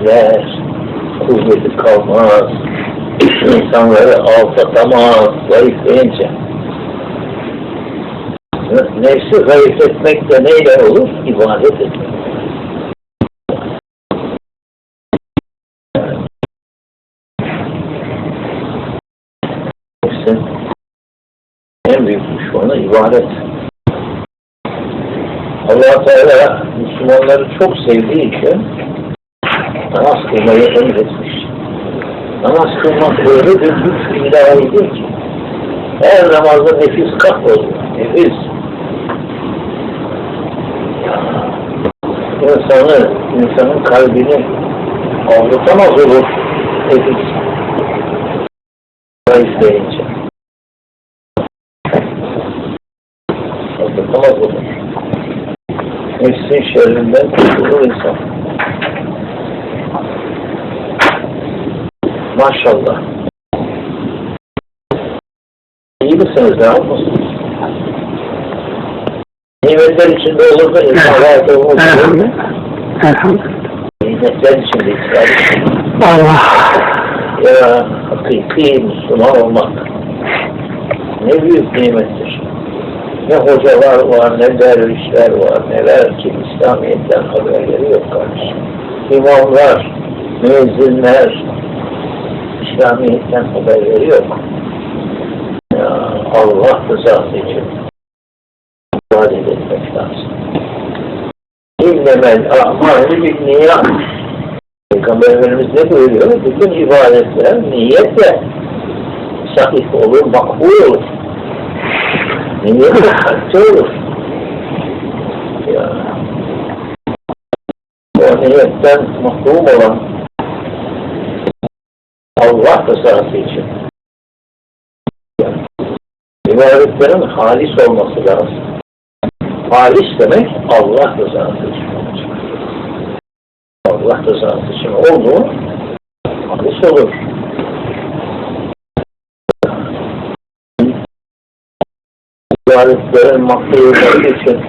bekler, kuvveti kalmaz, insanları alçatamaz, zayıflayınca. Nefsi zayıfletmek de neyle olur? İbadet etmek. Nefsin en büyük düşmanı ibadet. allah Teala Müslümanları çok sevdiği için namaz kılmayı emretmiş. Namaz kılmak öyle bir güç ilahidir ki her namazda nefis kahroluyor. Nefis. İnsanı, insanın kalbini aldatamaz olur. Nefis. Zayıflayınca. Aldatamaz olur. Nefsin şerrinden kurtulur insan. Maşallah. İyi misiniz? Yapmışsınız? Nimetler içinde olur da insan rahat olmaz. Elhamdülillah. Elhamdülillah. Nimetler içinde İsrail. Allah. Ya hakiki Müslüman olmak ne büyük nimettir. Ne hocalar var, ne dervişler var, neler ki İslamiyet'ten haberleri yok kardeşim. İmamlar, müezzinler, İslamiyet'ten haberleri yok. Ya Allah rızası için ibadet etmek lazım. İnnemel a'malu bin niyat. Peygamberimiz ne buyuruyor? Bütün ibadetler niyetle sahih olur, makbul olur. Niyetle kalpte olur. Ya. O niyetten mahrum olan Allah rızası için ibadetlerin halis olması lazım. Halis demek Allah rızası için olacak. Allah rızası için oldu halis olur. ibadetlerin mahlulları için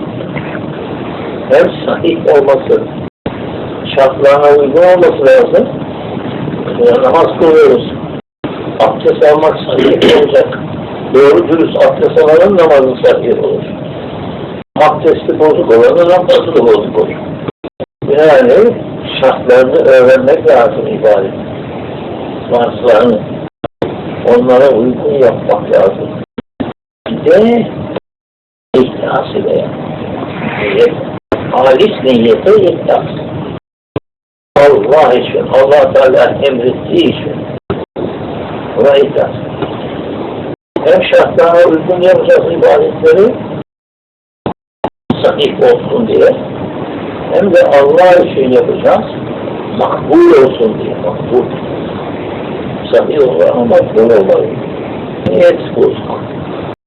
hem sahih olması, şartlarına uygun olması lazım. Namaz kılıyoruz. Abdest almak sahih olacak. Doğru dürüst abdest alanın namazı sahih olur. Abdesti bozuk olanın namazı da bozuk olur. Yani şartlarını öğrenmek lazım ibadet. Varslarını onlara uygun yapmak lazım. Bir de İhlas ile niyet, halis niyete ihlas. Allah için, Allah Teala emrettiği için buna ihlas. Hem şartlarına uygun yapacağız ibadetleri sahih olsun diye hem de Allah için yapacağız makbul olsun diye makbul. Sahih olur ama makbul olur. Niyet bozmak.